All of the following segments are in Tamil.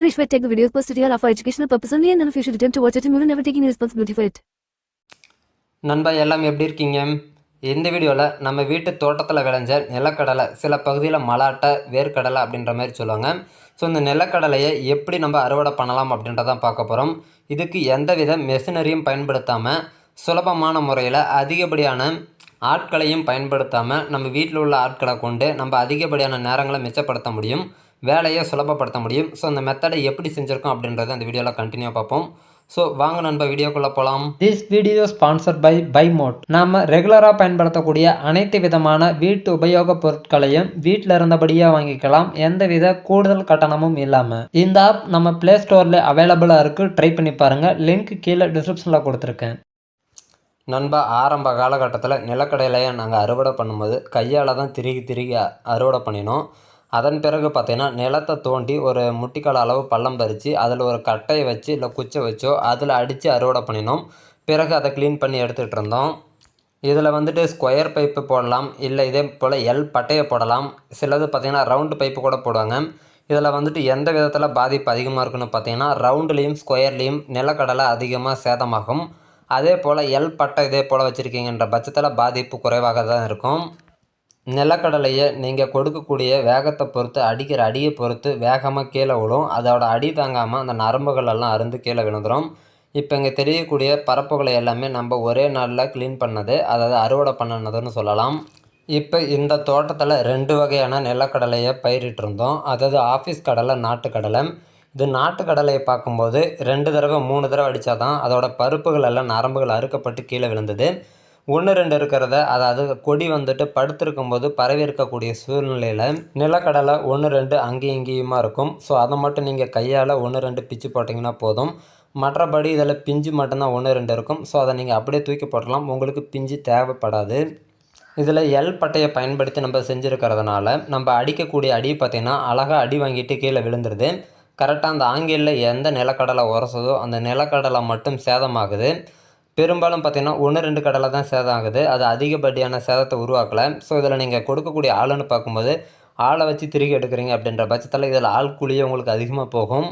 Rishway take the videos posted here are for educational purpose only and in a future attempt to watch it and you will never take any responsibility for it. நண்பா எல்லாம் எப்படி இருக்கீங்க? இந்த வீடியோவில் நம்ம வீட்டு தோட்டத்தில் விளைஞ்ச நிலக்கடலை சில பகுதியில் மலாட்டை வேர்க்கடலை அப்படின்ற மாதிரி சொல்லுவாங்க. ஸோ இந்த நிலக்கடலையை எப்படி நம்ம அறுவடை பண்ணலாம் அப்படின்றதான் பார்க்க போகிறோம் இதுக்கு எந்தவித மெஷினரியும் பயன்படுத்தாமல் சுலபமான முறையில் அதிகப்படியான ஆட்களையும் பயன்படுத்தாமல் நம்ம வீட்டில் உள்ள ஆட்களை கொண்டு நம்ம அதிகப்படியான நேரங்களை மிச்சப்படுத்த முடியும். வேலையை சுலபப்படுத்த முடியும். ஸோ அந்த மெத்தடை எப்படி செஞ்சுருக்கோம் அப்படின்றத இந்த வீடியோவில் கண்டினியூ பார்ப்போம். ஸோ வாங்க நண்பா வீடியோக்குள்ளே போகலாம் திஸ் வீடியோ ஸ்பான்சர்ட் பை பைமோட் நாம ரெகுலராக பயன்படுத்தக்கூடிய அனைத்து விதமான வீட்டு உபயோகப் பொருட்களையும் வீட்டில் இருந்தபடியே வாங்கிக்கலாம். எந்தவித கூடுதல் கட்டணமும் இல்லாமல் இந்த ஆப் நம்ம ப்ளே ஸ்டோரில் அவைலபிளாக இருக்குது ட்ரை பண்ணி பாருங்கள் லிங்க் கீழே டிஸ்கிரிப்ஷனில் கொடுத்துருக்கேன். நண்பா ஆரம்ப காலகட்டத்தில் நிலக்கடலையை நாங்கள் அறுவடை பண்ணும்போது கையால் தான் திருகி திருகி அறுவடை பண்ணினோம். அதன் பிறகு பார்த்திங்கன்னா நிலத்தை தோண்டி ஒரு முட்டிக்கால் அளவு பள்ளம் பறித்து அதில் ஒரு கட்டையை வச்சு இல்லை குச்சை வச்சோ அதில் அடித்து அறுவடை பண்ணினோம். பிறகு அதை க்ளீன் பண்ணி எடுத்துகிட்டு இருந்தோம். இதில் வந்துட்டு ஸ்கொயர் பைப்பு போடலாம் இல்லை இதே போல் எல் பட்டையை போடலாம். சிலது பார்த்திங்கன்னா ரவுண்டு பைப்பு கூட போடுவாங்க. இதில் வந்துட்டு எந்த விதத்தில் பாதிப்பு அதிகமாக இருக்குன்னு பார்த்தீங்கன்னா ரவுண்டுலேயும் ஸ்கொயர்லேயும் நிலக்கடலை அதிகமாக சேதமாகும். அதே போல் எல் பட்டை இதே போல் வச்சுருக்கீங்கன்ற பட்சத்தில் பாதிப்பு குறைவாக தான் இருக்கும். நிலக்கடலையை நீங்கள் கொடுக்கக்கூடிய வேகத்தை பொறுத்து அடிக்கிற அடியை பொறுத்து வேகமாக கீழே விழும். அதோட அடி தாங்காமல் அந்த நரம்புகளெல்லாம் அருந்து கீழே விழுந்துடும் இப்போ இங்கே தெரியக்கூடிய பரப்புகளை எல்லாமே நம்ம ஒரே நாளில் க்ளீன் பண்ணது அதாவது அறுவடை பண்ணினதுன்னு சொல்லலாம். இப்போ இந்த தோட்டத்தில் ரெண்டு வகையான நிலக்கடலையை பயிரிட்டிருந்தோம் அதாவது ஆஃபீஸ் கடலை நாட்டுக்கடலை இது நாட்டுக்கடலையை பார்க்கும்போது ரெண்டு தடவை மூணு தடவை அடித்தா தான் அதோட பருப்புகள் எல்லாம் நரம்புகள் அறுக்கப்பட்டு கீழே விழுந்தது. ஒன்று ரெண்டு இருக்கிறத அதாவது கொடி வந்துட்டு படுத்திருக்கும் போது பரவி இருக்கக்கூடிய சூழ்நிலையில் நிலக்கடலை ஒன்று ரெண்டு அங்கேயும் இங்கேயுமா இருக்கும். ஸோ அதை மட்டும் நீங்கள் கையால் ஒன்று ரெண்டு பிச்சு போட்டிங்கன்னா போதும். மற்றபடி இதில் பிஞ்சு மட்டும்தான் ஒன்று ரெண்டு இருக்கும். ஸோ அதை நீங்கள் அப்படியே தூக்கி போடலாம் உங்களுக்கு பிஞ்சு தேவைப்படாது. இதில் எல் பட்டையை பயன்படுத்தி நம்ம செஞ்சுருக்கிறதுனால நம்ம அடிக்கக்கூடிய அடி பார்த்திங்கன்னா அழகாக அடி வாங்கிட்டு கீழே விழுந்துருது. கரெக்டாக அந்த ஆங்கிலில் எந்த நிலக்கடலை உரசுதோ அந்த நிலக்கடலை மட்டும் சேதமாகுது. பெரும்பாலும் பார்த்திங்கன்னா ஒன்று ரெண்டு கடலை தான் சேதம் ஆகுது அது அதிகப்படியான சேதத்தை உருவாக்கலை. ஸோ இதில் நீங்கள் கொடுக்கக்கூடிய ஆளுன்னு பார்க்கும்போது ஆளை வச்சு திருகி எடுக்கிறீங்க அப்படின்ற பட்சத்தில் இதில் ஆள் கூலியே உங்களுக்கு அதிகமாக போகும்.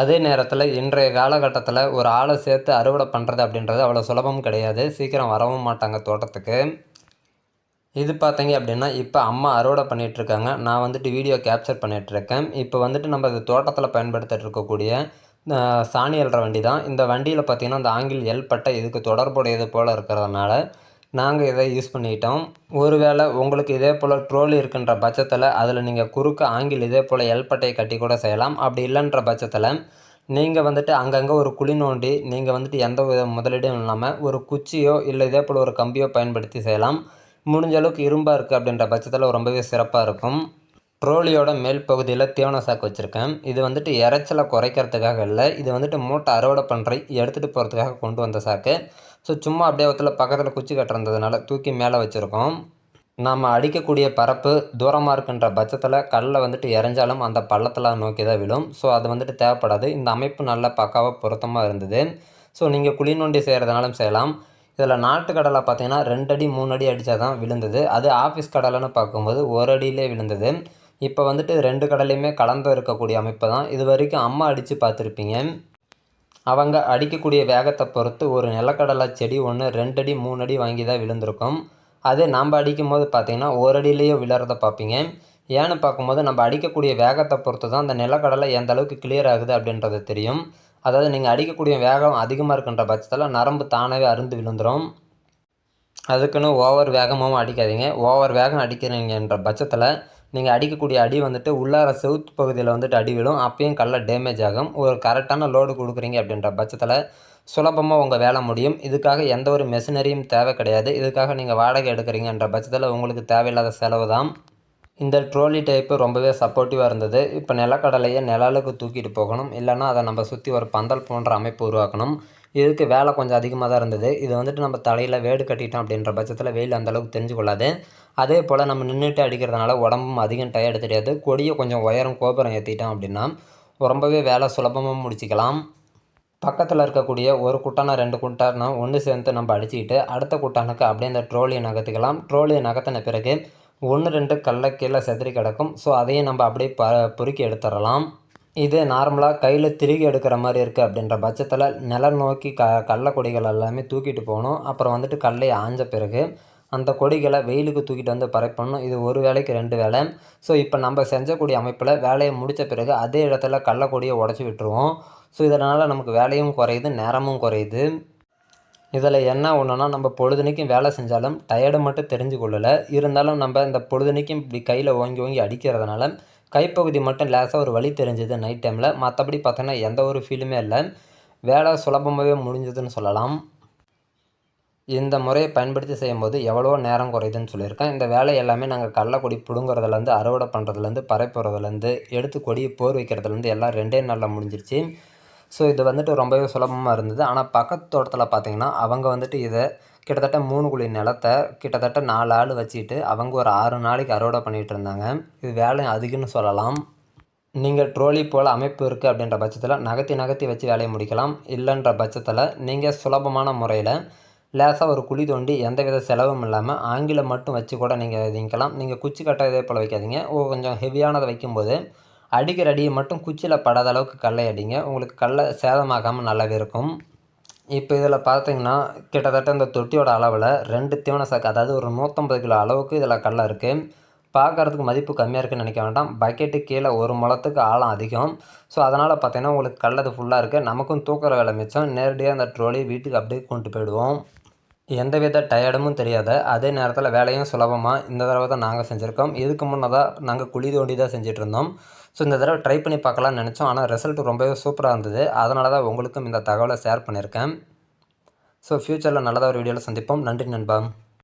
அதே நேரத்தில் இன்றைய காலகட்டத்தில் ஒரு ஆளை சேர்த்து அறுவடை பண்ணுறது அப்படின்றது அவ்வளோ சுலபம் கிடையாது. சீக்கிரம் வரவும் மாட்டாங்க தோட்டத்துக்கு. இது பார்த்தீங்க அப்படின்னா இப்போ அம்மா அறுவடை பண்ணிகிட்ருக்காங்க இருக்காங்க. நான் வந்துட்டு வீடியோ கேப்சர் பண்ணிகிட்ருக்கேன் இப்போ வந்துட்டு நம்ம இது தோட்டத்தில் பயன்படுத்திட்டு இருக்கக்கூடிய சாணி அல்ற வண்டி தான் இந்த வண்டியில் பார்த்தீங்கன்னா இந்த ஆங்கில் எல் பட்டை இதுக்கு தொடர்புடையது போல் இருக்கிறதுனால நாங்கள் இதை யூஸ் பண்ணிக்கிட்டோம் ஒருவேளை உங்களுக்கு இதே போல் ட்ரோலி இருக்கின்ற பட்சத்தில் அதில் நீங்கள் குறுக்க ஆங்கில் இதே போல் எல் பட்டையை கட்டி கூட செய்யலாம். அப்படி இல்லைன்ற பட்சத்தில் நீங்கள் வந்துட்டு அங்கங்கே ஒரு குழி நோண்டி நீங்கள் வந்துட்டு எந்த வித முதலீடும் இல்லாமல் ஒரு குச்சியோ இல்லை இதே போல் ஒரு கம்பியோ பயன்படுத்தி செய்யலாம். முடிஞ்ச அளவுக்கு இரும்பாக இருக்குது அப்படின்ற பட்சத்தில் ரொம்பவே சிறப்பாக இருக்கும். ட்ரோலியோட மேல் பகுதியில் தீவன சாக்கு வச்சுருக்கேன். இது வந்துட்டு இறைச்சலை குறைக்கிறதுக்காக இல்லை. இது வந்துட்டு மூட்டை அறுவடை பண்ணுற எடுத்துகிட்டு போகிறதுக்காக கொண்டு வந்த சாக்கு. ஸோ சும்மா அப்படியே ஒருத்தில் பக்கத்தில் குச்சி கட்டுறதுனால தூக்கி மேலே வச்சுருக்கோம். நாம் அடிக்கக்கூடிய பரப்பு தூரமாக இருக்கின்ற பட்சத்தில் கல்லில் வந்துட்டு இறைஞ்சாலும் அந்த பள்ளத்தில் நோக்கி தான் விழும். ஸோ அது வந்துட்டு தேவைப்படாது. இந்த அமைப்பு நல்ல பக்காவாக பொருத்தமாக இருந்தது. ஸோ நீங்கள் குழி நோண்டி செய்கிறதுனாலும் செய்யலாம். இதில் நாட்டு கடலை பார்த்தீங்கன்னா ரெண்டு அடி மூணு அடி அடித்தா தான் விழுந்தது. அது ஆஃபீஸ் கடலைன்னு பார்க்கும்போது ஒரு அடியிலே விழுந்தது. இப்போ வந்துட்டு ரெண்டு கடலையுமே கலந்து இருக்கக்கூடிய அமைப்பு தான் இது வரைக்கும் அம்மா அடித்து பார்த்துருப்பீங்க. அவங்க அடிக்கக்கூடிய வேகத்தை பொறுத்து ஒரு நிலக்கடலை செடி ஒன்று ரெண்டு அடி மூணு அடி வாங்கி தான் விழுந்திருக்கும். அதே நாம் அடிக்கும் போது பார்த்திங்கன்னா ஒரு அடியிலேயே விழறத பார்ப்பீங்க. ஏன்னு பார்க்கும்போது நம்ம அடிக்கக்கூடிய வேகத்தை பொறுத்து தான் அந்த நிலக்கடலை எந்த அளவுக்கு கிளியர் ஆகுது அப்படின்றது தெரியும். அதாவது நீங்கள் அடிக்கக்கூடிய வேகம் அதிகமாக இருக்கின்ற பட்சத்தில் நரம்பு தானாகவே அருந்து விழுந்துடும் அதுக்குன்னு ஓவர் வேகமாகவும் அடிக்காதீங்க. ஓவர் வேகம் அடிக்கிறீங்கன்ற பட்சத்தில் நீங்கள் அடிக்கக்கூடிய அடி வந்துட்டு உள்ளார செவுத்து பகுதியில் வந்துட்டு அடி விழும். அப்பயும் கல்லை டேமேஜ் ஆகும். ஒரு கரெக்டான லோடு கொடுக்குறீங்க அப்படின்ற பட்சத்தில் சுலபமாக உங்கள் வேலை முடியும். இதுக்காக எந்த ஒரு மெஷினரியும் தேவை கிடையாது. இதுக்காக நீங்கள் வாடகை எடுக்கிறீங்கன்ற பட்சத்தில் உங்களுக்கு தேவையில்லாத செலவு தான். இந்த ட்ரோலி டைப்பு ரொம்பவே சப்போர்ட்டிவாக இருந்தது. இப்போ நிலக்கடலையை நிழலுக்கு தூக்கிட்டு போகணும். இல்லைன்னா அதை நம்ம சுற்றி ஒரு பந்தல் போன்ற அமைப்பு உருவாக்கணும். இதுக்கு வேலை கொஞ்சம் அதிகமாக தான் இருந்தது. இது வந்துட்டு நம்ம தலையில் வேடு கட்டிட்டோம் அப்படின்ற பட்சத்தில் வெயில் அந்தளவுக்கு தெரிஞ்சு கொள்ளாது. அதே போல் நம்ம நின்றுட்டு அடிக்கிறதுனால உடம்பும் அதிகம் டயர்டு தெரியாது. கொடியை கொஞ்சம் உயரம் கோபுரம் ஏற்றிட்டோம் அப்படின்னா ரொம்பவே வேலை சுலபமாக முடிச்சிக்கலாம். பக்கத்தில் இருக்கக்கூடிய ஒரு குட்டான ரெண்டு குட்டானா ஒன்று சேர்ந்து நம்ம அடிச்சுக்கிட்டு அடுத்த குட்டானுக்கு அப்படியே அந்த ட்ரோலியை நகர்த்திக்கலாம். ட்ரோலியை நகர்த்தின பிறகு ஒன்று ரெண்டு கல்ல கீழே செதறி கிடக்கும். ஸோ அதையும் நம்ம அப்படியே ப பொறுக்கி எடுத்துடலாம். இது நார்மலாக கையில் திருகி எடுக்கிற மாதிரி இருக்குது அப்படின்ற பட்சத்தில் நிலம் நோக்கி க கடல கொடிகள் எல்லாமே தூக்கிட்டு போகணும். அப்புறம் வந்துட்டு கடலையை ஆஞ்ச பிறகு அந்த கொடிகளை வெயிலுக்கு தூக்கிட்டு வந்து பறைப்பணும். இது ஒரு வேலைக்கு ரெண்டு வேலை ஸோ இப்போ நம்ம செஞ்சக்கூடிய அமைப்பில் வேலையை முடித்த பிறகு அதே இடத்துல கடல கொடியை உடச்சி விட்டுருவோம். ஸோ இதனால் நமக்கு வேலையும் குறையுது நேரமும் குறையுது. இதில் என்ன ஒன்றுனா நம்ம பொழுதுனைக்கும் வேலை செஞ்சாலும் டயர்டு மட்டும் தெரிஞ்சு கொள்ளலை இருந்தாலும் நம்ம இந்த பொழுதுனைக்கும் இப்படி கையில் ஓங்கி ஓங்கி அடிக்கிறதுனால கைப்பகுதி மட்டும் லேசாக ஒரு வழி தெரிஞ்சது நைட் டைமில் மற்றபடி பார்த்தோன்னா எந்த ஒரு ஃபீலுமே இல்லை. வேலை சுலபமாகவே முடிஞ்சதுன்னு சொல்லலாம். இந்த முறையை பயன்படுத்தி செய்யும்போது எவ்வளோ நேரம் குறையுதுன்னு சொல்லியிருக்கேன். இந்த வேலை எல்லாமே நாங்கள் கடலக்கொடி பிடுங்குறதுலேருந்து அறுவடை பண்ணுறதுலேருந்து பறைப்புறதுலேருந்து எடுத்து கொடியை போர் வைக்கிறதுலேருந்து எல்லாம் ரெண்டே நாளில் முடிஞ்சிருச்சு. ஸோ இது வந்துட்டு ரொம்பவே சுலபமாக இருந்தது. ஆனால் பக்கத்து தோட்டத்தில் பார்த்திங்கன்னா அவங்க வந்துட்டு இதை கிட்டத்தட்ட மூணு குழி நிலத்தை கிட்டத்தட்ட நாலு ஆள் வச்சுக்கிட்டு அவங்க ஒரு ஆறு நாளைக்கு அறுவடை பண்ணிகிட்டு இருந்தாங்க. இது வேலை அதிகன்னு சொல்லலாம். நீங்கள் ட்ரோலி போல் அமைப்பு இருக்குது அப்படின்ற பட்சத்தில் நகர்த்தி நகர்த்தி வச்சு வேலையை முடிக்கலாம். இல்லைன்ற பட்சத்தில் நீங்கள் சுலபமான முறையில் லேசாக ஒரு குழி தோண்டி எந்தவித செலவும் இல்லாமல் ஆங்கிலம் மட்டும் வச்சு கூட நீங்கள் விதிக்கலாம் நீங்கள் குச்சி கட்டை இதே போல் வைக்காதீங்க. கொஞ்சம் ஹெவியானதை வைக்கும்போது அடிக்கிற அடியை மட்டும் குச்சியில் படாத அளவுக்கு கல்லை அடிங்க. உங்களுக்கு கல்லை சேதமாகாமல் நல்லாவே இருக்கும். இப்போ இதில் பார்த்தீங்கன்னா கிட்டத்தட்ட இந்த தொட்டியோட அளவில் ரெண்டு தீவன சாக்கு அதாவது ஒரு நூற்றம்பது கிலோ அளவுக்கு இதில் கடலை இருக்குது பார்க்கறதுக்கு மதிப்பு கம்மியாக இருக்குன்னு நினைக்க வேண்டாம். பக்கெட்டு கீழே ஒரு முளத்துக்கு ஆழம் அதிகம். ஸோ அதனால் பார்த்தீங்கன்னா உங்களுக்கு கல்லது ஃபுல்லாக இருக்குது நமக்கும் தூக்குற வேலை மிச்சம். நேரடியாக அந்த ட்ரோலி வீட்டுக்கு அப்படியே கொண்டு போயிடுவோம். எந்தவித டயர்டும் தெரியாத அதே நேரத்தில் வேலையும் சுலபமாக இந்த தடவை தான் நாங்கள் செஞ்சுருக்கோம். இதுக்கு முன்னதாக நாங்கள் குழி தோண்டி தான் செஞ்சுட்டு இருந்தோம் ஸோ இந்த தடவை ட்ரை பண்ணி பார்க்கலாம்னு நினச்சோம். ஆனால் ரிசல்ட் ரொம்பவே சூப்பராக இருந்தது. அதனால தான் உங்களுக்கும் இந்த தகவலை ஷேர் பண்ணியிருக்கேன். ஸோ ஃப்யூச்சரில் நல்லதாக ஒரு வீடியோவில் சந்திப்போம். நன்றி நண்பா.